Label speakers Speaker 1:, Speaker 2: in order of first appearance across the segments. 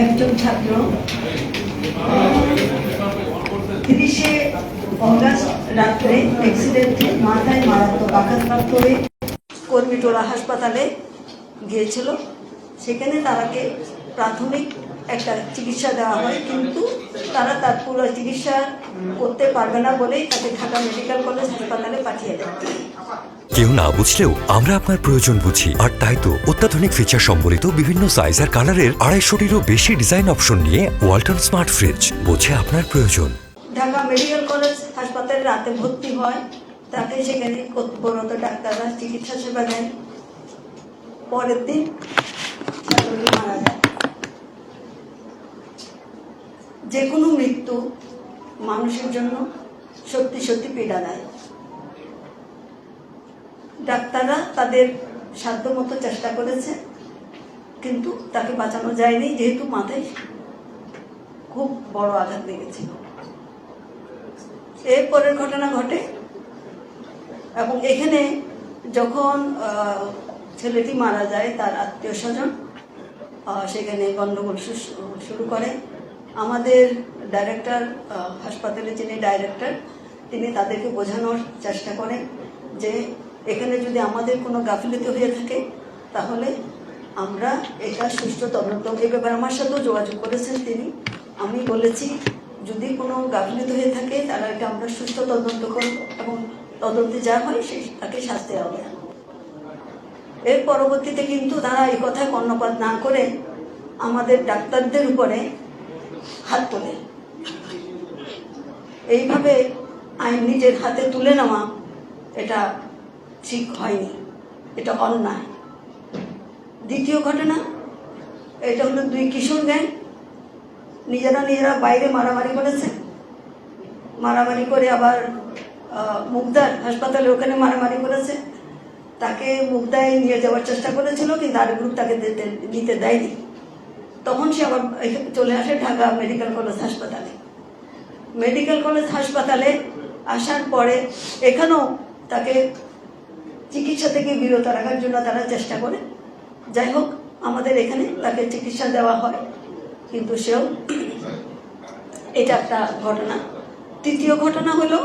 Speaker 1: একজন ছাত্র। তিরিশে অগাস্ট রাত্রে অ্যাক্সিডেন্টে মাথায় মারাত্মক আঘাতপ্রাপ্ত হয়ে কর্মীটোলা হাসপাতালে গিয়েছিল। সেখানে তারাকে প্রাথমিক একটা চিকিৎসা দেওয়া হয় কিন্তু তারা তার পুরো চিকিৎসা করতে পারবে না বলেই তাকে ঢাকা মেডিকেল কলেজ হাসপাতালে পাঠিয়ে দেয়।
Speaker 2: কেউ না বুঝলেও আমরা আপনার প্রয়োজন বুঝি। আর তাই তো অত্যাধুনিক ফিচার সম্বলিত বিভিন্ন সাইজ আর কালারের আড়াইশোটিরও বেশি ডিজাইন অপশন নিয়ে ওয়ালটন স্মার্ট ফ্রিজ বোঝে আপনার প্রয়োজন।
Speaker 1: ঢাকা মেডিকেল কলেজ হাসপাতালে রাতে ভর্তি হয় তাকে সেখানে কর্তব্যরত ডাক্তাররা চিকিৎসা সেবা দেন। পরের দিন মারা যায়। যে কোনো মৃত্যু মানুষের জন্য সত্যি সত্যি পীড়াদায় ডাক্তাররা তাদের সাধ্যমতো চেষ্টা করেছে, কিন্তু তাকে বাঁচানো যায়নি, যেহেতু মাথায় খুব বড় আঘাত লেগেছিল এর পরের ঘটনা ঘটে, এবং এখানে যখন ছেলেটি মারা যায়, তার আত্মীয় স্বজন সেখানে গণ্ডগোল শুরু করে। আমাদের ডাইরেক্টর হাসপাতালে যিনি ডাইরেক্টর তিনি তাদেরকে বোঝানোর চেষ্টা করেন যে এখানে যদি আমাদের কোনো গাফিলতি হয়ে থাকে, তাহলে আমরা এটা সুষ্ঠু তদন্ত এই ব্যাপারে আমার সাথেও যোগাযোগ করেছেন তিনি। আমি বলেছি, যদি কোনো গাফিলতি হয়ে থাকে, তাহলে এটা আমরা সুষ্ঠু তদন্ত করব এবং তদন্তে যা হয় সে তাকে শাস্তি হবে। এর পরবর্তীতে কিন্তু তারা এই কথায় কর্ণপাত না করে আমাদের ডাক্তারদের উপরে হাত তোলে। এইভাবে আইন নিজের হাতে তুলে নেওয়া, এটা ঠিক হয়নি। এটা অন্যায়। দ্বিতীয় ঘটনা, এটা হলো দুই কিশোর গ্যাং। নিজেরা নিজেরা বাইরে মারামারি করেছে। মারামারি করে আবার মুগদার হাসপাতালে ওখানে মারামারি করেছে। তাকে মুগদায় নিয়ে যাওয়ার চেষ্টা করেছিল, কিন্তু আর গ্রুপ তাকে দিতে- দেয়নি। তখন সে আবার চলে আসে ঢাকা মেডিকেল কলেজ হাসপাতালে। মেডিকেল কলেজ হাসপাতালে আসার পরে এখানেও তাকে চিকিৎসা থেকে বিরত রাখার জন্য তারা চেষ্টা করে। যাই হোক, আমাদের এখানে তাকে চিকিৎসা দেওয়া হয়, কিন্তু সেও এটা একটা ঘটনা। তৃতীয় ঘটনা হলো,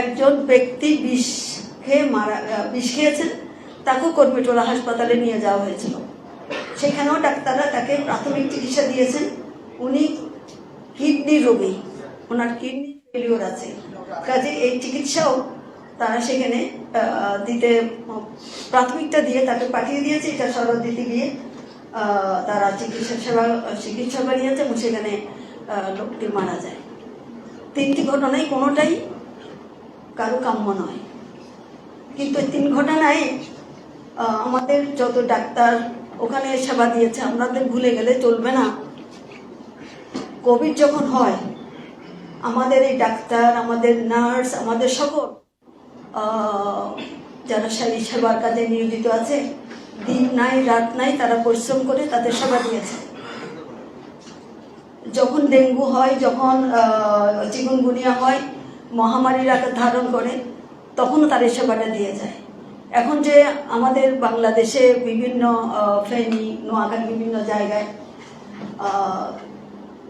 Speaker 1: একজন ব্যক্তি বিষ খেয়ে মারা বিষ খেয়েছেন তাকেও কর্মীটোলা হাসপাতালে নিয়ে যাওয়া হয়েছিল। সেখানেও ডাক্তাররা তাকে প্রাথমিক চিকিৎসা দিয়েছেন। উনি কিডনি রোগী। ওনার কিডনি ফেলিওর আছে। কাজে এই চিকিৎসাও তারা সেখানে দিতে প্রাথমিকটা দিয়ে তাকে পাঠিয়ে দিয়েছে। এটা শরৎ দিতে গিয়ে তারা চিকিৎসা সেবা, চিকিৎসা বানিয়েছে এবং সেখানে লোকটি মারা যায়। তিনটি ঘটনাই কোনোটাই কারও কাম্য নয়। কিন্তু তিন ঘটনায় আমাদের যত ডাক্তার ওখানে সেবা দিয়েছে আমাদের ভুলে গেলে চলবে না। কোভিড যখন হয়, আমাদের এই ডাক্তার, আমাদের নার্স, আমাদের সকল যারা শারীরিক সেবার কাজে নিয়োজিত আছে, দিন নাই, রাত নাই, তারা পরিশ্রম করে তাদের সেবা দিয়েছে। যখন ডেঙ্গু হয়, যখন চিকুনগুনিয়া হয়, মহামারীর আকার ধারণ করে, তখনও তার সেবাটা দিয়ে যায়। এখন যে আমাদের বাংলাদেশে বিভিন্ন ফেনী, নোয়াখালী বিভিন্ন জায়গায়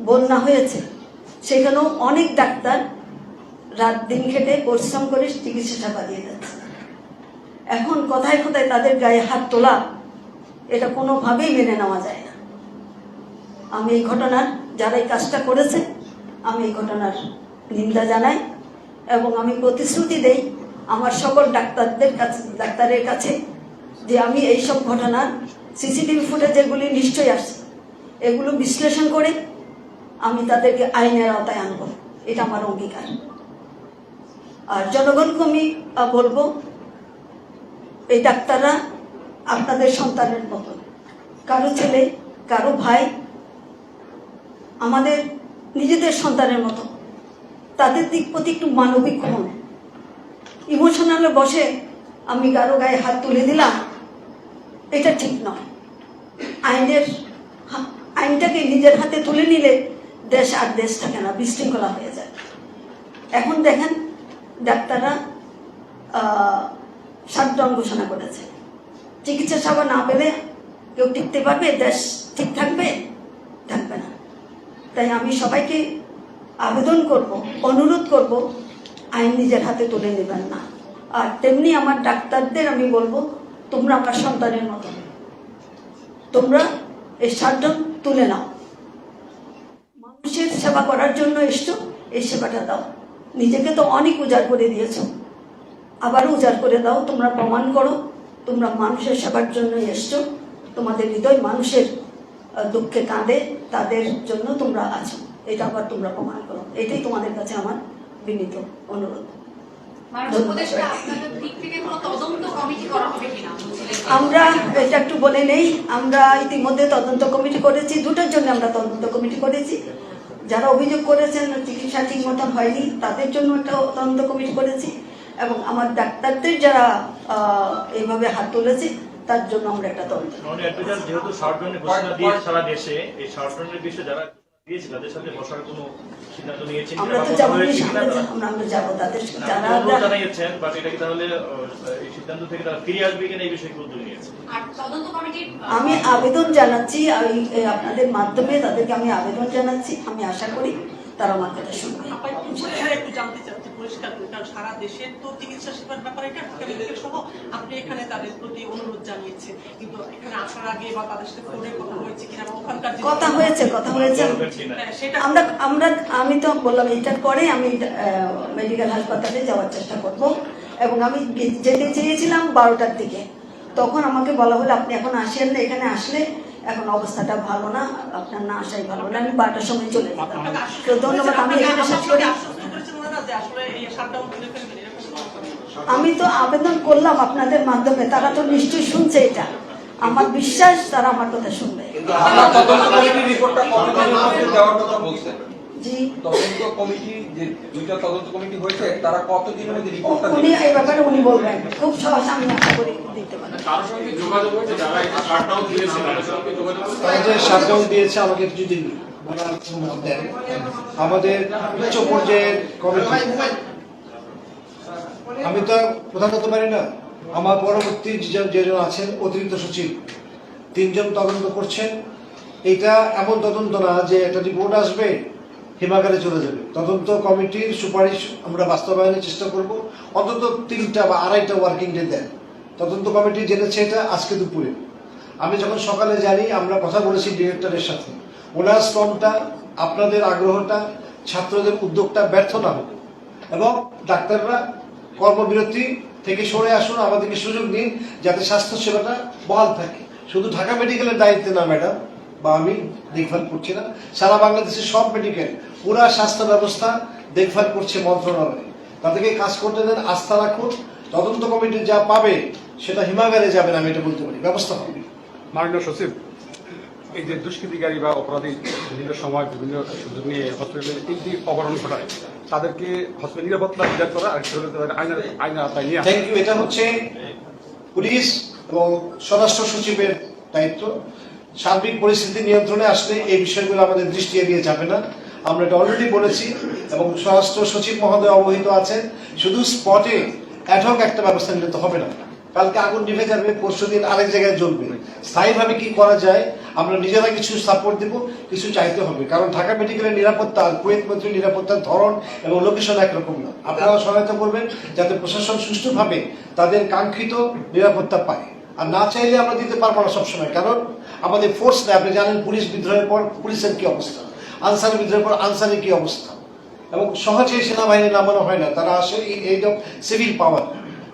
Speaker 1: বন্যা হয়েছে, সেখানেও অনেক ডাক্তার রাত দিন খেটে পরিশ্রম করে চিকিৎসা সেবা দিয়ে যাচ্ছে। এখন কথায় কথায় তাদের গায়ে হাত তোলা, এটা কোনোভাবেই মেনে নেওয়া যায় না। আমি এই ঘটনার, যারা এই কাজটা করেছে, আমি এই ঘটনার নিন্দা জানাই এবং আমি প্রতিশ্রুতি দেই আমার সকল ডাক্তারদের কাছে, ডাক্তারের কাছে যে আমি এই সব ঘটনার সিসিটিভি ফুটেজ যেগুলি নিশ্চয়ই আসছে। এগুলো বিশ্লেষণ করে আমি তাদেরকে আইনের আওতায় আনব। এটা আমার অঙ্গীকার। আর জনগণকে আমি বলব, এই ডাক্তাররা আপনাদের সন্তানের মতো। কারও ছেলে, কারও ভাই, আমাদের নিজেদের সন্তানের মতো। তাদের দিক প্রতি একটু মানবিক হন। ইমোশনালে বসে আমি কারও গায়ে হাত তুলে দিলাম, এটা ঠিক নয়। আইনের আইনটাকে নিজের হাতে তুলে নিলে দেশ আর দেশ থাকে না, বিশৃঙ্খলা হয়ে যায়। এখন দেখেন ডাক্তাররা সাতজন ঘোষণা করেছে। চিকিৎসা সেবা না পেলে কেউ টিকতে পারবে, দেশ ঠিক থাকবে? থাকবে না। তাই আমি সবাইকে আবেদন করব, অনুরোধ করব আইন নিজের হাতে তুলে নেবেন না। আর তেমনি আমার ডাক্তারদের আমি বলব, তোমরা আমার সন্তানের মতো। তোমরা এই সারজন তুলে নাও। মানুষের সেবা করার জন্য এসছো, এই সেবাটা দাও। নিজেকে তো অনেক উজাড় করে দিয়েছ। আবারও উজাড় করে দাও, তোমরা প্রমাণ করো, তোমরা মানুষের সেবার জন্য এসছো। তোমাদের হৃদয় মানুষের দুঃখে কাঁদে, তাদের জন্য তোমরা আছো। এটা আবার তোমরা প্রমাণ করো। এটাই তোমাদের কাছে আমার বিনীত অনুরোধ।
Speaker 3: কিনা
Speaker 1: আমরা এটা একটু বলে নেই আমরা ইতিমধ্যে তদন্ত কমিটি করেছি দুটোর জন্য আমরা তদন্ত কমিটি করেছি। যারা অভিযোগ করেছেন চিকিৎসা ঠিক মতন হয়নি তাদের জন্য একটা তদন্ত কমিটি করেছি। এবং আমার ডাক্তারদের যারা আহ, এইভাবে হাত তুলেছে তার জন্য আমরা একটা তদন্ত
Speaker 4: মানে যেহেতু শার্টনের ঘোষণা দিয়েছে সারা দেশে এই বিষয়ে যারা দিয়েছে তাদের সাথে বসার কোনো সিদ্ধান্ত নিয়েছেন
Speaker 1: আমরা তো যাব আমরা আমরা যাব তাদের যারা
Speaker 4: জানিয়েছেন বাট এটা কি তাহলে এই সিদ্ধান্ত থেকে তারা ফিরে আসবে কিনা এই বিষয়ে উদ্যোগ নিয়েছে
Speaker 3: আর তদন্ত কমিটির
Speaker 1: আমি আবেদন জানাচ্ছি আমি আপনাদের মাধ্যমে তাদেরকে আমি আবেদন জানাচ্ছি আমি আশা করি তারা আমার কথা শুনবে।
Speaker 5: একটু একটু জানতে চাচ্ছি পরিষ্কার করে কারণ সারা দেশের তো চিকিৎসা সেবার ব্যাপারে এটা ঢাকা মেডিকেল সহ আপনি এখানে তাদের প্রতি অনুরোধ জানিয়েছে। কিন্তু এখানে আসার আগে বা তাদের সাথে ফোনে কথা হয়েছে কিনা ওখানকার
Speaker 1: কথা হয়েছে কথা হয়েছে?
Speaker 5: হ্যাঁ, সেটা
Speaker 1: আমরা আমরা আমি তো বললাম এটার পরে আমি মেডিকেল হাসপাতালে যাওয়ার চেষ্টা করব। এবং আমি যেতে চেয়েছিলাম বারোটার দিকে। তখন আমাকে বলা হলো আপনি এখন আসেন না এখানে আসলে এখন অবস্থাটা ভালো না আপনার না আসাই ভালো না আমি বারোটার সময় চলে যেতাম। ধন্যবাদ আমি এখানে শেষ করি আমি তো আবেদন করলাম আপনাদের মাধ্যমে তারা তো নিশ্চয়ই শুনছে এটা। আমার বিশ্বাস তারা আমার কথা শুনবে।
Speaker 6: আপনার তদন্ত কমিটির রিপোর্টটা কতদিনের মধ্যে দেওয়ার কথা বলছেন
Speaker 1: জি।
Speaker 6: তদন্ত কমিটি যে দুইটা তদন্ত কমিটি হয়েছে তারা কতদিনের মধ্যে রিপোর্টটা
Speaker 1: উনি এই ব্যাপারে উনি বলবেন। খুব সহজ আমি আশা করি দিতে
Speaker 7: আমাদের উচ্চ পর্যায়ের কমিটি। আমি তো প্রধান হতে পারি না। আমার পরবর্তী যেজন আছেন, অতিরিক্ত সচিব, তিনজন তদন্ত করছেন। এটা এমন তদন্ত না যে একটা রিপোর্ট আসবে, হিমাগারে চলে যাবে। তদন্ত কমিটির সুপারিশ আমরা বাস্তবায়নের চেষ্টা করব। অন্তত তিনটা বা আড়াইটা ওয়ার্কিং ডে দেন। তদন্ত কমিটি জেনেছে এটা আজকে দুপুরে। আমি যখন সকালে জানি, আমরা কথা বলেছি ডিরেক্টরের সাথে। ওনার শ্রমটা, আপনাদের আগ্রহটা, ছাত্রদের উদ্যোগটা ব্যর্থ না হোক। এবং ডাক্তাররা কর্মবিরতি থেকে সরে আসুন, আমাদেরকে সুযোগ দিন, যাতে স্বাস্থ্য সেবাটা বহাল থাকে। শুধু ঢাকা মেডিকেলের দায়িত্বে না, ম্যাডাম, বা আমি দেখভাল করছি না, সারা বাংলাদেশের সব মেডিকেল, পুরা স্বাস্থ্য ব্যবস্থা দেখভাল করছে মন্ত্রণালয়। তাদেরকে কাজ করতে দেন, আস্থা রাখুন, তদন্ত কমিটি যা পাবে, সেটা হিমাগারে যাবে না, আমি এটা বলতে পারি। ব্যবস্থা হবে।
Speaker 8: মাননীয় সচিব এই যে দুষ্কৃতিকারী বা অপরাধী বিভিন্ন সময় বিভিন্ন সুযোগ নিয়ে হসপিটালে এই যে অপহরণ ঘটায়, তাদেরকে হসপিটাল নিরাপত্তা বিধান করা আর সেগুলো তাদের আইনের আইনের আওতায় নিয়ে
Speaker 7: থ্যাংক ইউ এটা হচ্ছে পুলিশ এবং স্বরাষ্ট্র সচিবের দায়িত্ব। সার্বিক পরিস্থিতি নিয়ন্ত্রণে আসলে এই বিষয়গুলো আমাদের দৃষ্টি এড়িয়ে যাবে না। আমরা এটা অলরেডি বলেছি এবং স্বরাষ্ট্র সচিব মহোদয় অবহিত আছেন। শুধু স্পটে অ্যাডহক একটা ব্যবস্থা নিতে হবে না। কালকে আগুন নিভে যাবে পরশু দিন আরেক জায়গায় জ্বলবে। স্থায়ীভাবে কি করা যায় আমরা নিজেরা কিছু সাপোর্ট দেব, কিছু চাইতে হবে। কারণ ঢাকা মেডিকেলের নিরাপত্তা, কুয়েত মন্ত্রীর নিরাপত্তার ধরন এবং লোকেশন একরকম না। আপনারা সহায়তা করবেন যাতে প্রশাসন সুষ্ঠুভাবে তাদের কাঙ্ক্ষিত নিরাপত্তা পায়। আর না চাইলে আমরা দিতে পারব না সবসময়। কারণ আমাদের ফোর্স নেই। আপনি জানেন পুলিশ বিদ্রোহের পর পুলিশের কি অবস্থা? আনসার বিদ্রোহের পর আনসারের কি অবস্থা? এবং সহজে সেনাবাহিনী নামানো হয় না। তারা আসে এই এইরকম সিভিল পাওয়ার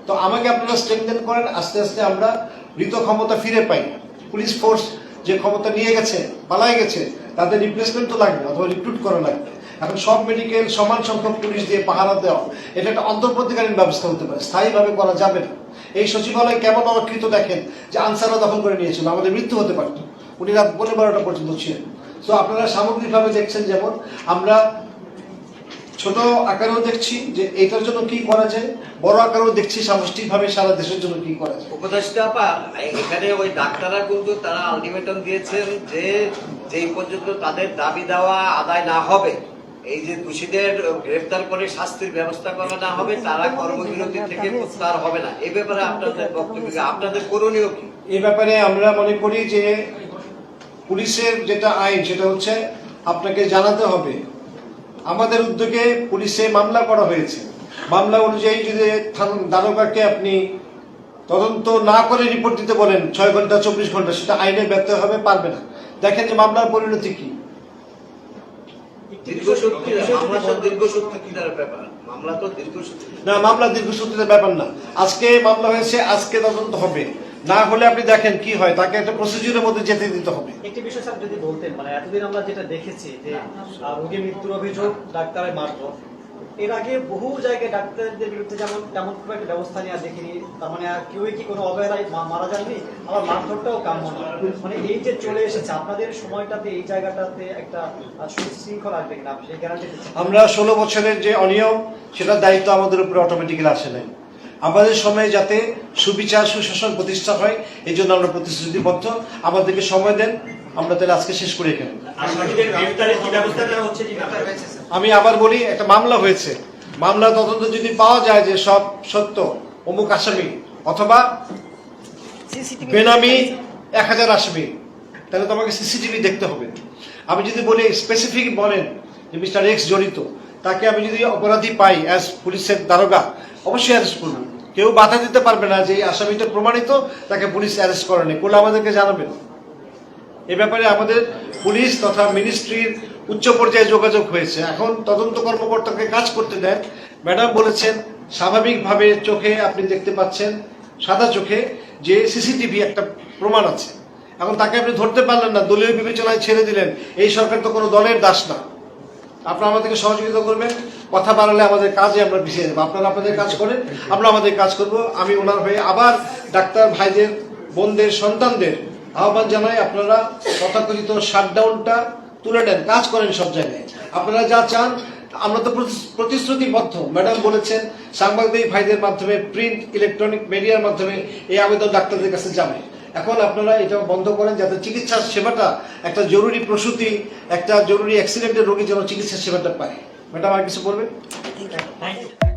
Speaker 7: তো আমাকে আপনারা স্ট্রেংথেন করেন। আস্তে আস্তে আমরা মৃত ক্ষমতা ফিরে পাই। পুলিশ ফোর্স যে ক্ষমতা নিয়ে গেছে, পালাই গেছে, তাদের রিপ্লেসমেন্ট তো লাগবে, অথবা রিক্রুট করা লাগবে। এখন সব মেডিকেল সমান সংখ্যক পুলিশ দিয়ে পাহারা দেওয়া, এটা একটা অন্তর্বর্তীকালীন ব্যবস্থা হতে পারে, স্থায়ীভাবে করা যাবে না। এই সচিবালয় কেমন অরক্ষিত দেখেন যে আনসাররা দখল করে নিয়েছিল, আমাদের মৃত্যু হতে পারত। উনি রাত পনেরো বারোটা পর্যন্ত ছিলেন। তো আপনারা সামগ্রিকভাবে দেখছেন যেমন, আমরা ছোট আকারেও দেখছি যে এটার জন্য কি করা যায় বড় আকারেও দেখছি সামষ্টিকভাবে সারা দেশের জন্য কি করা যায়।
Speaker 9: উপদেষ্টা আপা এখানে ওই ডাক্তাররা কিন্তু তারা আলটিমেটাম দিয়েছেন যে যেই পর্যন্ত তাদের দাবি দেওয়া আদায় না হবে এই যে দোষীদের গ্রেফতার করে শাস্তির ব্যবস্থা করা না হবে তারা কর্মবিরতি থেকে প্রত্যাহার হবে না। এ ব্যাপারে আপনাদের বক্তব্য? আপনাদের করণীয় কি?
Speaker 7: এই ব্যাপারে আমরা মনে করি যে পুলিশের যেটা আইন সেটা হচ্ছে আপনাকে জানাতে হবে আমাদের উদ্যোগে পুলিশে মামলা করা হয়েছে। মামলা অনুযায়ী যদি দারোগাকে আপনি তদন্ত না করে রিপোর্ট দিতে বলেন ছয় ঘণ্টা চব্বিশ ঘণ্টা সেটা আইনে ব্যর্থ হবে পারবে না। দেখেন যে মামলার পরিণতি কি। না? মামলা দীর্ঘসূত্রিতার ব্যাপার না। আজকে মামলা হয়েছে আজকে তদন্ত হবে। না হলে আপনি দেখেন কি হয় তাকে একটা প্রসিডিউরের মধ্যে যেতে দিতে হবে।
Speaker 10: একটি বিষয় স্যার যদি বলতেন মানে এতদিন আমরা যেটা দেখেছি যে রোগী মৃত্যুর অভিযোগ ডাক্তারের মারফত। এর আগে বহু জায়গায় ডাক্তারদের বিরুদ্ধে যেমন তেমন খুব একটা ব্যবস্থা নেওয়া দেখিনি। তার মানে আর কেউই কি কোনো অবহেলায় মারা যাননি? আবার মারধরটাও কাম্য না। মানে এই যে চলে এসেছে আপনাদের সময়টাতে এই জায়গাটাতে একটা সুশৃঙ্খল আসবে কিনা? সেই গ্যারান্টি
Speaker 7: আমরা ষোলো বছরের যে অনিয়ম সেটার দায়িত্ব আমাদের উপরে অটোমেটিক্যালি আসে নাই। আমাদের সময়ে যাতে সুবিচার সুশাসন প্রতিষ্ঠা হয় এই জন্য আমরা প্রতিশ্রুতিবদ্ধ। আমাদেরকে সময় দেন আমরা তাহলে আজকে শেষ করি এখানে। আমি আবার বলি একটা মামলা হয়েছে। মামলা তদন্ত যদি পাওয়া যায় যে সব সত্য অমুক আসামি অথবা বেনামি এক হাজার আসামি তাহলে তোমাকে সিসিটিভি দেখতে হবে। আমি যদি বলি স্পেসিফিক বলেন যে মিস্টার এক্স জড়িত তাকে আমি যদি অপরাধী পাই অ্যাজ পুলিশের দারোগা, অবশ্যই অ্যারেস্ট করব। কেউ বাধা দিতে পারবে না যে এই আসামিটা প্রমাণিত, তাকে পুলিশ অ্যারেস্ট করেনি করলে আমাদেরকে জানাবেন? এ ব্যাপারে আমাদের পুলিশ তথা মিনিস্ট্রির উচ্চ পর্যায়ে যোগাযোগ হয়েছে। এখন তদন্ত কর্মকর্তাকে কাজ করতে দেন। ম্যাডাম বলেছেন, স্বাভাবিকভাবে চোখে আপনি দেখতে পাচ্ছেন, সাদা চোখে যে সিসিটিভি একটা প্রমাণ আছে। এখন তাকে আপনি ধরতে পারলেন না, দলীয় বিবেচনায় ছেড়ে দিলেন। এই সরকার তো কোনো দলের দাস না। আপনারা আমাদেরকে সহযোগিতা করবেন। কথা বাড়ালে আমাদের কাজে আমরা পিছিয়ে যাব। আপনারা আপনাদের কাজ করেন, আমরা আমাদের কাজ করব। আমি ওনার হয়ে আবার ডাক্তার ভাইদের, বোনদের, সন্তানদের আহ্বান জানাই, আপনারা তথাকথিত শাটডাউনটা তুলে নেন, কাজ করেন সব জায়গায়। আপনারা যা চান, আমরা তো প্রতি- প্রতিশ্রুতিবদ্ধ। ম্যাডাম বলেছেন, সাংবাদিক ভাইদের মাধ্যমে প্রিন্ট ইলেকট্রনিক মিডিয়ার মাধ্যমে এই আবেদন ডাক্তারদের কাছে যাবে। এখন আপনারা এটা বন্ধ করেন যাতে চিকিৎসা সেবাটা একটা জরুরি প্রসূতি একটা জরুরি অ্যাক্সিডেন্টের রোগী যেন চিকিৎসা সেবাটা পায়। ম্যাডাম আর কিছু বলবেন?
Speaker 10: Thank you